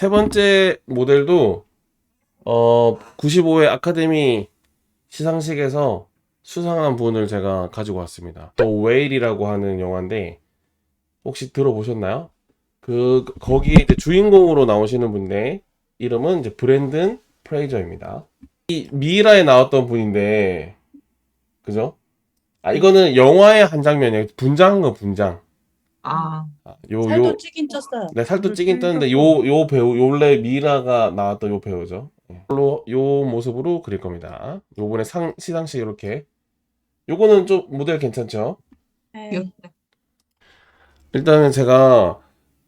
세 번째 모델도 어 95회 아카데미 시상식에서 수상한 분을 제가 가지고 왔습니다. 또 웨일이라고 하는 영화인데 혹시 들어보셨나요? 그 거기 이제 주인공으로 나오시는 분인데 이름은 이제 브랜든 프레이저입니다. 이 미라에 나왔던 분인데 그죠? 아 이거는 영화의 한 장면이에요. 분장한 거 분장. 아, 아, 요, 살도 요, 찌긴 쪘어요. 네, 살도 그 찌긴 떴는데 살도 요, 요 배우, 요 원래 미라가 나왔던 요 배우죠. 예. 요, 요 모습으로 그릴 겁니다. 요번에 상, 시상식 이렇게. 요거는 좀 모델 괜찮죠? 네. 귀엽다. 일단은 제가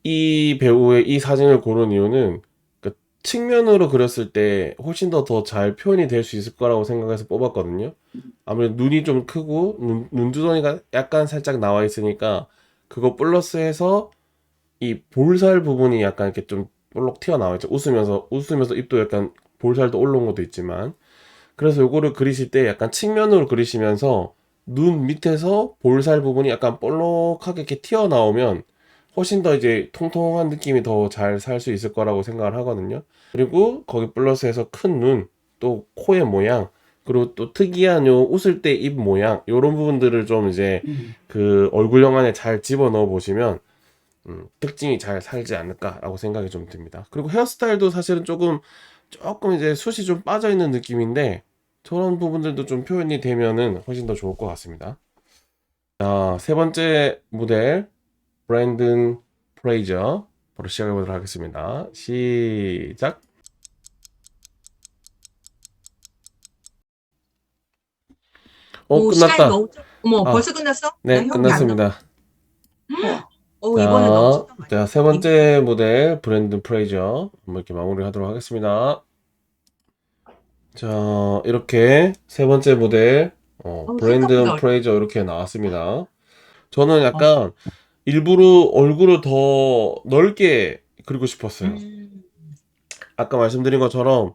이 배우의 이 사진을 고른 이유는 그 측면으로 그렸을 때 훨씬 더 더 잘 표현이 될 수 있을 거라고 생각해서 뽑았거든요. 아무래도 눈이 좀 크고 눈, 눈두덩이가 약간 살짝 나와 있으니까 그거 플러스해서 이 볼살 부분이 약간 이렇게 좀 볼록 튀어나와 있죠. 웃으면서 웃으면서 입도 약간 볼살도 올라온 것도 있지만 그래서 요거를 그리실 때 약간 측면으로 그리시면서 눈 밑에서 볼살 부분이 약간 볼록하게 이렇게 튀어나오면 훨씬 더 이제 통통한 느낌이 더 잘 살 수 있을 거라고 생각을 하거든요. 그리고 거기 플러스해서 큰 눈, 또 코의 모양, 그리고 또 특이한 요 웃을 때 입 모양, 요런 부분들을 좀 이제 음. 그 얼굴형 안에 잘 집어넣어 보시면 음, 특징이 잘 살지 않을까라고 생각이 좀 듭니다. 그리고 헤어스타일도 사실은 조금 조금 이제 숱이 좀 빠져 있는 느낌인데 저런 부분들도 좀 표현이 되면은 훨씬 더 좋을 것 같습니다. 자, 세 번째 모델 브랜든 프레이저 바로 시작해 보도록 하겠습니다. 시작. 어, 오, 시간이 끝났다. 너무 좀- 어머, 아. 벌써 끝났어? 네, 난 형이 안 끝났습니다. 나- 오, 이번에 너무 자, 세 번째 모델 브랜든 프레이저 한번 이렇게 마무리 하도록 하겠습니다. 자, 이렇게 세 번째 모델 어, 어, 브랜든 프레이저 이렇게 나왔습니다. 저는 약간 일부러 얼굴을 더 넓게 그리고 싶었어요. 음, 아까 말씀드린 것처럼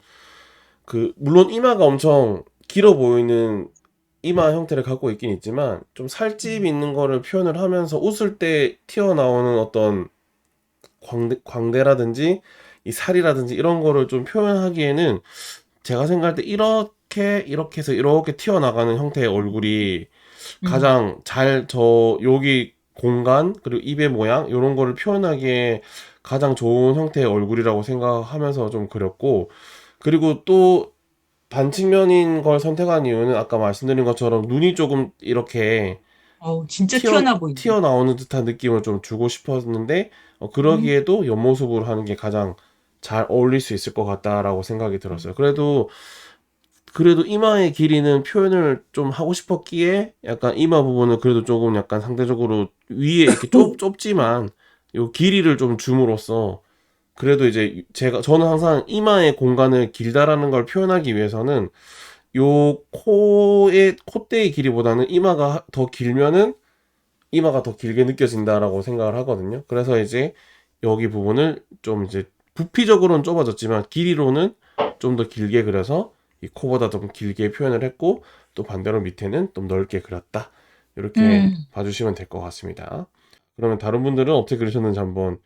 그 물론 이마가 엄청 길어 보이는 이마 형태를 갖고 있긴 있지만 좀 살집 있는 거를 표현을 하면서 웃을 때 튀어나오는 어떤 광대, 광대라든지 이 살이라든지 이런 거를 좀 표현하기에는 제가 생각할 때 이렇게 이렇게 해서 이렇게 튀어나가는 형태의 얼굴이 음. 가장 잘저 여기 공간 그리고 입의 모양 이런 거를 표현하기에 가장 좋은 형태의 얼굴이라고 생각하면서 좀 그렸고 그리고 또 반측면인 걸 선택한 이유는 아까 말씀드린 것처럼 눈이 조금 이렇게 어우, 진짜 튀어- 튀어나 보인다. 튀어나오는 듯한 느낌을 좀 주고 싶었는데 어, 그러기에도 옆모습으로 하는 게 가장 잘 어울릴 수 있을 것 같다라고 생각이 들었어요. 그래도 그래도 이마의 길이는 표현을 좀 하고 싶었기에 약간 이마 부분은 그래도 조금 약간 상대적으로 위에 이렇게 좁, 좁지만 요 길이를 좀 줌으로써 그래도 이제 제가 저는 항상 이마의 공간을 길다라는 걸 표현하기 위해서는 요 코의 콧대의 길이보다는 이마가 더 길면은 이마가 더 길게 느껴진다라고 생각을 하거든요. 그래서 이제 여기 부분을 좀 이제 부피적으로는 좁아졌지만 길이로는 좀 더 길게 그려서 이 코보다 좀 길게 표현을 했고 또 반대로 밑에는 좀 넓게 그렸다. 이렇게 음. 봐주시면 될 것 같습니다. 그러면 다른 분들은 어떻게 그리셨는지 한번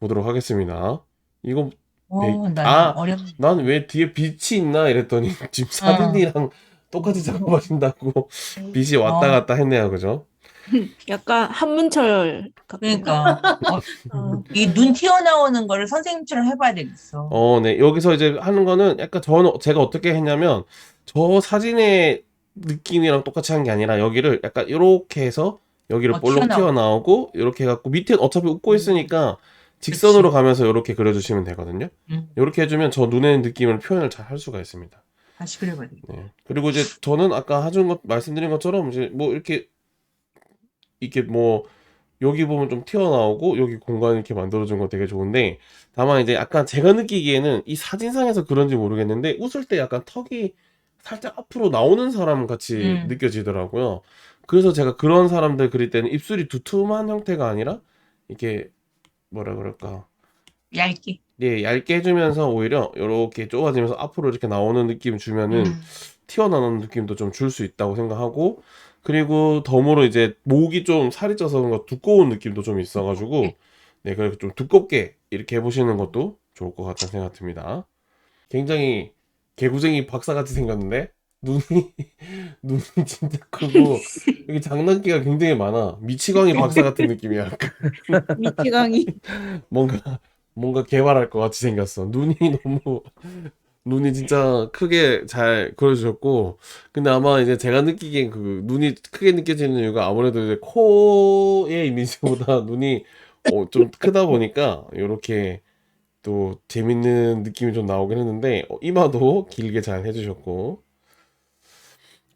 보도록 하겠습니다. 이거 어, 나 아, 어렵. 난 왜 뒤에 빛이 있나 이랬더니 지금 사진이랑 똑같이 작업하신다고 빛이 왔다 어. 갔다 했네요, 그죠? 약간 한문철 같은. 그러니까 어. 이 눈 튀어나오는 거를 선생님처럼 해봐야 되겠어. 어, 네. 여기서 이제 하는 거는 약간 저는 제가 어떻게 했냐면 저 사진의 느낌이랑 똑같이 한 게 아니라 여기를 약간 이렇게 해서 여기를 어, 볼록 튀어나오고. 튀어나오고 이렇게 해갖고 밑에 어차피 웃고 있으니까 직선으로 가면서 이렇게 그려주시면 되거든요. 음, 이렇게 해주면 저 눈의 느낌을 표현을 잘 할 수가 있습니다. 다시 그려봐야 되겠다. 네. 그리고 이제 저는 아까 하준 것 말씀드린 것처럼 이제 뭐 이렇게 이렇게 뭐 여기 보면 좀 튀어나오고 여기 공간 이렇게 만들어준 거 되게 좋은데 다만 이제 약간 제가 느끼기에는 이 사진상에서 그런지 모르겠는데 웃을 때 약간 턱이 살짝 앞으로 나오는 사람 같이 음. 느껴지더라고요. 그래서 제가 그런 사람들 그릴 때는 입술이 두툼한 형태가 아니라 이렇게 뭐라 그럴까 얇게. 예, 얇게 해주면서 오히려 이렇게 좁아지면서 앞으로 이렇게 나오는 느낌 주면은 음. 튀어나오는 느낌도 좀 줄 수 있다고 생각하고 그리고 덤으로 이제 목이 좀 살이 쪄서 그런가 두꺼운 느낌도 좀 있어가지고 네 그래서 좀 두껍게 이렇게 해보시는 것도 좋을 것 같다는 생각 듭니다. 굉장히 개구쟁이 박사같이 생겼는데 눈이 눈이 진짜 크고 여기 장난기가 굉장히 많아. 미치광이 박사 같은 느낌이야. 미치광이. 뭔가 뭔가 개발할 것 같이 생겼어. 눈이 너무 눈이 진짜 크게 잘 그려주셨고 근데 아마 이제 제가 느끼기엔 그 눈이 크게 느껴지는 이유가 아무래도 이제 코의 이미지보다 눈이 어, 좀 크다 보니까 이렇게 또 재밌는 느낌이 좀 나오긴 했는데 어, 이마도 길게 잘 해주셨고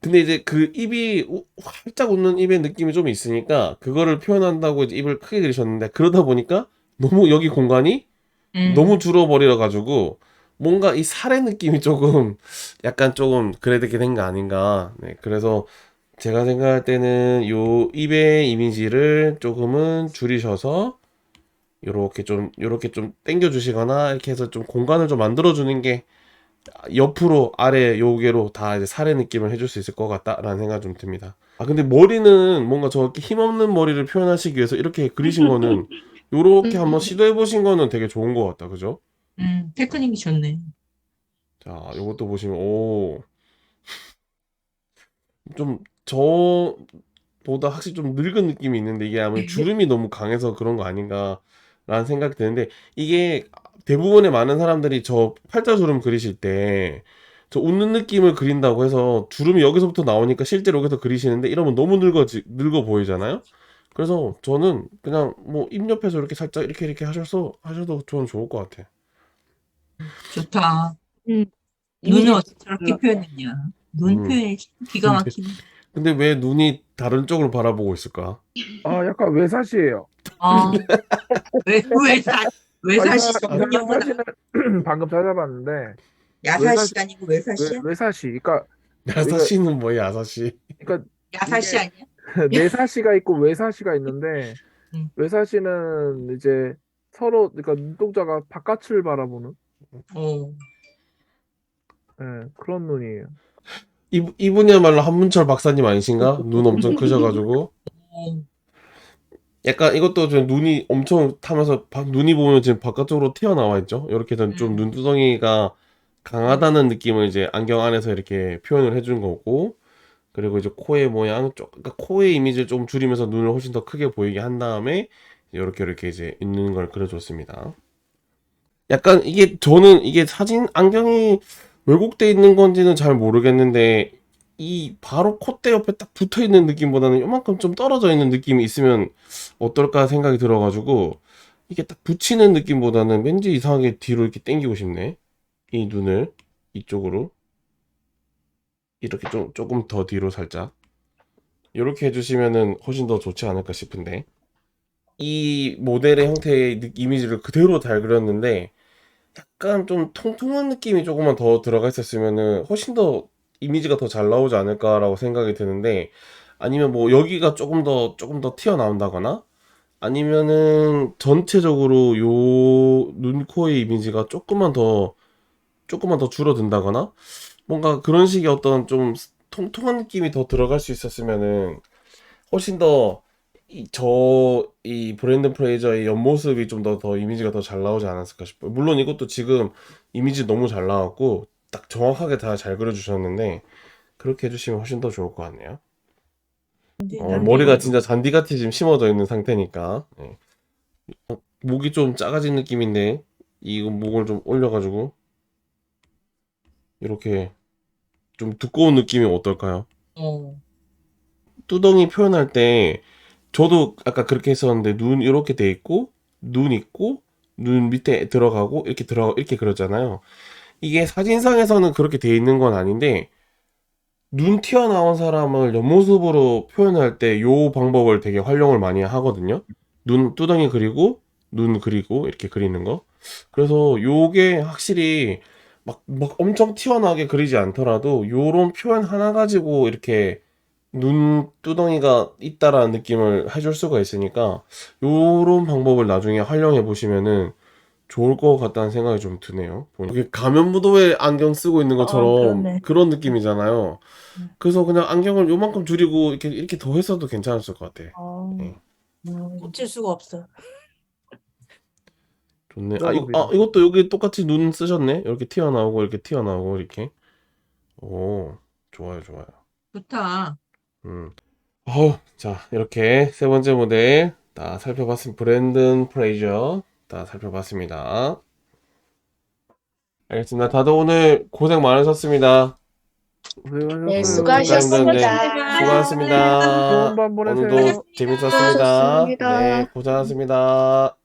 근데 이제 그 입이 우- 활짝 웃는 입의 느낌이 좀 있으니까 그거를 표현한다고 이제 입을 크게 그리셨는데 그러다 보니까 너무 여기 공간이 음. 너무 줄어버려 가지고 뭔가 이 살의 느낌이 조금 약간 조금 그래 되게 된 거 아닌가. 네, 그래서 제가 생각할 때는 요 입의 이미지를 조금은 줄이셔서 요렇게 좀 요렇게 좀 당겨 주시거나 이렇게 해서 좀 공간을 좀 만들어 주는 게 옆으로 아래 요게로 다 이제 살의 느낌을 해줄 수 있을 것 같다라는 생각 좀 듭니다. 아 근데 머리는 뭔가 저렇게 힘없는 머리를 표현하시기 위해서 이렇게 그리신 거는 요렇게 한번 시도해 보신 거는 되게 좋은 것 같다, 그죠? 음, 테크닉이 좋네. 자, 요것도 보시면, 오. 좀, 저보다 확실히 좀 늙은 느낌이 있는데, 이게 아마 주름이 너무 강해서 그런 거 아닌가라는 생각이 드는데, 이게 대부분의 많은 사람들이 저 팔자주름 그리실 때, 저 웃는 느낌을 그린다고 해서 주름이 여기서부터 나오니까 실제로 여기서 그리시는데, 이러면 너무 늙어지, 늙어 보이잖아요? 그래서 저는 그냥 뭐 입 옆에서 이렇게 살짝 이렇게 이렇게 하셔서, 하셔도 저는 좋을 것 같아. 좋다. 음. 눈을 이미지- 어떻게 저렇게 표현했냐. 눈 음. 표현이 기가 막히네. 근데 왜 눈이 다른 쪽으로 바라보고 있을까? 아, 약간 외사시예요. 아, 왜, 왜, 사, 왜 사시 아, 전문 용어다. 사시는 방금 찾아봤는데 야사시가 아니고 왜 사시야? 외, 외사시. 그러니까 야사시는 뭐야, 야사시? 그러니까 야사시 이게- 아니야? 내사시가 있고 외사시가 있는데 음. 외사시는 이제 서로 그러니까 눈동자가 바깥을 바라보는 어. 예, 그런 눈이에요. 이, 이분이야말로 한문철 박사님 아니신가? 눈 엄청 크셔가지고. 어. 약간 이것도 좀 눈이 엄청 타면서 바- 눈이 보면 지금 바깥쪽으로 튀어나와 있죠? 이렇게 좀, 좀 음. 눈두덩이가 강하다는 느낌을 이제 안경 안에서 이렇게 표현을 해준 거고, 그리고 이제 코의 모양, 쪽, 그러니까 코의 이미지를 좀 줄이면서 눈을 훨씬 더 크게 보이게 한 다음에, 이렇게 이렇게 이제 있는 걸 그려줬습니다. 약간 이게 저는 이게 사진 안경이 왜곡돼 있는 건지는 잘 모르겠는데, 이 바로 콧대 옆에 딱 붙어 있는 느낌보다는 요만큼 좀 떨어져 있는 느낌이 있으면 어떨까 생각이 들어가지고 이게 딱 붙이는 느낌보다는 왠지 이상하게 뒤로 이렇게 당기고 싶네. 이 눈을 이쪽으로. 이렇게 좀 조금 더 뒤로 살짝. 이렇게 해주시면은 훨씬 더 좋지 않을까 싶은데. 이 모델의 형태의 느- 이미지를 그대로 잘 그렸는데 약간 좀 통통한 느낌이 조금만 더 들어가 있었으면은 훨씬 더 이미지가 더 잘 나오지 않을까라고 생각이 드는데 아니면 뭐 여기가 조금 더 조금 더 튀어나온다거나 아니면은 전체적으로 요 눈, 코의 이미지가 조금만 더 조금만 더 줄어든다거나 뭔가 그런 식의 어떤 좀 통통한 느낌이 더 들어갈 수 있었으면은 훨씬 더 이, 저, 이 브랜든 프레이저의 옆모습이 좀 더, 더 이미지가 더 잘 나오지 않았을까 싶어요. 물론 이것도 지금 이미지 너무 잘 나왔고, 딱 정확하게 다 잘 그려주셨는데, 그렇게 해주시면 훨씬 더 좋을 것 같네요. 어, 난 머리가 진짜 잔디같이 지금 심어져 있는 상태니까. 예. 어, 목이 좀 작아진 느낌인데, 이거 목을 좀 올려가지고, 이렇게 좀 두꺼운 느낌이 어떨까요? 어. 뚜덩이 표현할 때 저도 아까 그렇게 했었는데 눈 이렇게 돼 있고 눈 있고 눈 밑에 들어가고 이렇게 들어가 이렇게 그렸잖아요. 이게 사진상에서는 그렇게 돼 있는 건 아닌데 눈 튀어나온 사람을 옆모습으로 표현할 때 요 방법을 되게 활용을 많이 하거든요. 눈 뚜덩이 그리고 눈 그리고 이렇게 그리는 거. 그래서 요게 확실히 막, 막 엄청 튀어나오게 그리지 않더라도 요런 표현 하나 가지고 이렇게 눈 두덩이가 있다라는 느낌을 해줄 수가 있으니까 요런 방법을 나중에 활용해 보시면은 좋을 것 같다는 생각이 좀 드네요. 보니- 이게 가면 무도회 안경 쓰고 있는 것처럼 그러네. 그런 느낌이잖아요. 음. 그래서 그냥 안경을 요만큼 줄이고 이렇게 이렇게 더 했어도 괜찮았을 것 같아. 어, 네. 고칠 수가 없어. 좋네. 아, 밀어. 아, 이것도 여기 똑같이 눈 쓰셨네. 이렇게 튀어나오고 이렇게 튀어나오고 이렇게. 오, 좋아요, 좋아요. 좋다. 음. 어우, 자, 이렇게 세 번째 모델 다 살펴봤습니다. 브랜든 프레이저 다 살펴봤습니다. 알겠습니다. 다들 오늘 고생 많으셨습니다. 고생하셨어요. 네, 수고하셨습니다. 수고하셨습니다. 수고하셨습니다. 좋은 밤 보내세요. 오늘도 재밌었습니다. 네, 고생하셨습니다.